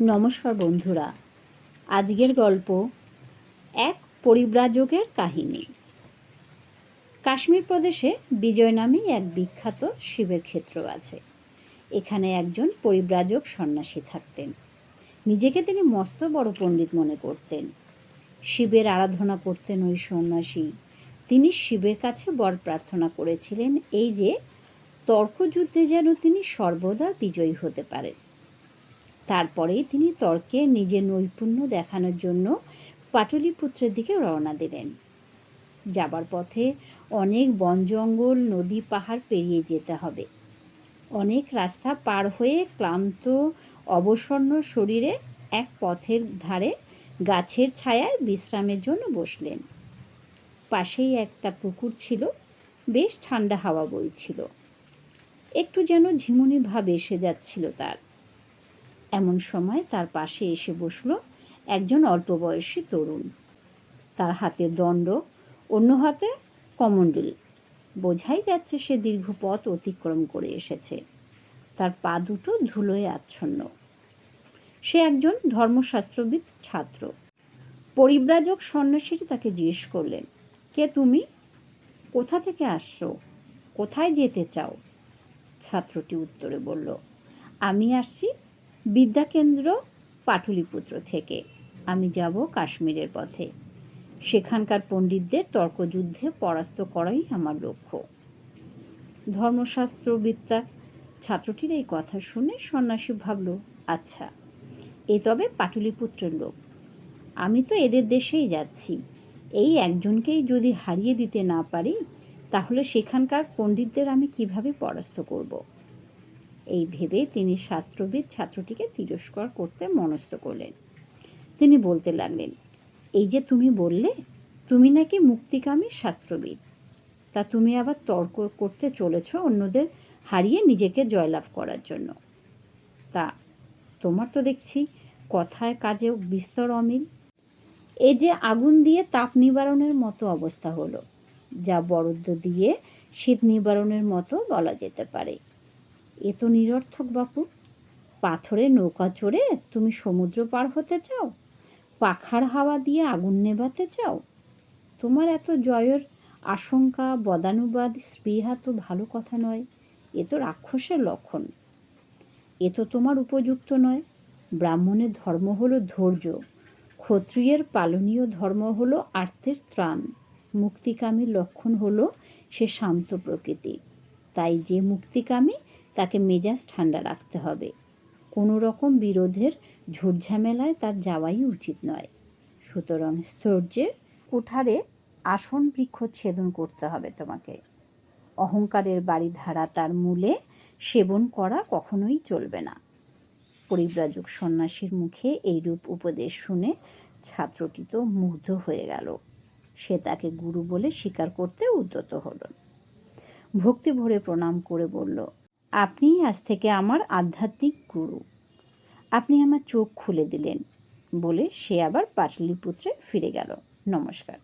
নমস্কার বন্ধুরা। আজকের গল্প এক পরিব্রাজকের কাহিনী। কাশ্মীর প্রদেশে বিজয় নামেই এক বিখ্যাত শিবের ক্ষেত্র আছে। এখানে একজন পরিব্রাজক সন্ন্যাসী থাকতেন। নিজেকে তিনি মস্ত বড় পণ্ডিত মনে করতেন। শিবের আরাধনা করতেন ওই সন্ন্যাসী। তিনি শিবের কাছে বর প্রার্থনা করেছিলেন এই যে, তর্কযুদ্ধে যেন তিনি সর্বদা বিজয়ী হতে পারেন। তারপরেই তিনি তর্কে নিজের নৈপুণ্য দেখানোর জন্য পাটলিপুত্রের দিকে রওনা দিলেন। যাবার পথে অনেক বন জঙ্গল, নদী, পাহাড় পেরিয়ে যেতে হবে। অনেক রাস্তা পার হয়ে ক্লান্ত, অবসন্ন শরীরে এক পথের ধারে গাছের ছায়ায় বিশ্রামের জন্য বসলেন। পাশেই একটা পুকুর ছিল, বেশ ঠান্ডা হাওয়া বইছিল। একটু যেন ঝিমুনি ভাব এসে যাচ্ছিল তার। এমন সময় তার পাশে এসে বসল একজন অল্প বয়সী তরুণ। তার হাতে দণ্ড, অন্য হাতে কমণ্ডল। বোঝাই যাচ্ছে সে দীর্ঘ পথ অতিক্রম করে এসেছে। তার পা দুটো ধুলোয় আচ্ছন্ন। সে একজন ধর্মশাস্ত্রবিদ ছাত্র। পরিব্রাজক সন্ন্যাসীটি তাকে জিজ্ঞেস করলেন, কে তুমি? কোথা থেকে আসছো? কোথায় যেতে চাও? ছাত্রটি উত্তরে বলল, আমি আসছি বিদ্যাকেন্দ্র পাটুলিপুত্র থেকে। আমি যাব কাশ্মীরের পথে। সেখানকার পণ্ডিতদের তর্কযুদ্ধে পরাস্ত করাই আমার লক্ষ্য। ধর্মশাস্ত্রবিদ্যা ছাত্রটির এই কথা শুনে সন্ন্যাসী ভাবল আচ্ছা এ তবে পাটুলিপুত্রের লোক। আমি তো এদের দেশেই যাচ্ছি। এই একজনকেই যদি হারিয়ে দিতে না পারি, তাহলে সেখানকার পণ্ডিতদের আমি কীভাবে পরাস্ত করব? এই ভেবে তিনি শাস্ত্রবিদ ছাত্রটিকে তিরস্কার করতে মনস্থ করলেন। তিনি বলতে লাগলেন, এই যে তুমি বললে, তুমি নাকি মুক্তিকামী শাস্ত্রবিদ। তা তুমি আবার তর্ক করতে চলেছ অন্যদের হারিয়ে নিজেকে জয়লাভ করার জন্য। তা তোমার তো দেখছি কথায় কাজে বিস্তর অমিল। এই যে আগুন দিয়ে তাপ নিবারণের মতো অবস্থা হলো, যা বরাদ্দ দিয়ে শীত নিবারণের মতো বলা যেতে পারে। এ তো নিরর্থক বাপু। পাথরে নৌকা চড়ে তুমি সমুদ্র পার হতে চাও? পাখার হাওয়া দিয়ে আগুন নেভাতে চাও? তোমার এত জয়ের আশঙ্কা, বদানুবাদ, স্পৃহা তো ভালো কথা নয়, এ তো রাক্ষসের লক্ষণ। এ তো তোমার উপযুক্ত নয়। ব্রাহ্মণের ধর্ম হলো ধৈর্য, ক্ষত্রিয়ের পালনীয় ধর্ম হলো আর্তের ত্রাণ, মুক্তিকামীর লক্ষণ হলো সে শান্ত প্রকৃতি। তাই যে মুক্তিকামী, তাকে মেজাজ ঠান্ডা রাখতে হবে। কোনো রকম বিরোধের ঝুটঝামেলায় তার যাওয়াই উচিত নয়। সুতরাং স্থৈর্যের কুঠারে আসন বৃক্ষ ছেদন করতে হবে তোমাকে। অহংকারের বাড়ি ধারা তার মূলে সেবন করা কখনোই চলবে না। পরিব্রাজক সন্ন্যাসীর মুখে এইরূপ উপদেশ শুনে ছাত্রটি তো মুগ্ধ হয়ে গেল। সে তাকে গুরু বলে স্বীকার করতে উদ্যত হল। ভক্তি ভরে প্রণাম করে বলল, আপনি আজ থেকে আমার আধ্যাত্মিক গুরু। আপনি আমার চোখ খুলে দিলেন। বলে সে আবার পাটলিপুত্রে ফিরে গেল। নমস্কার।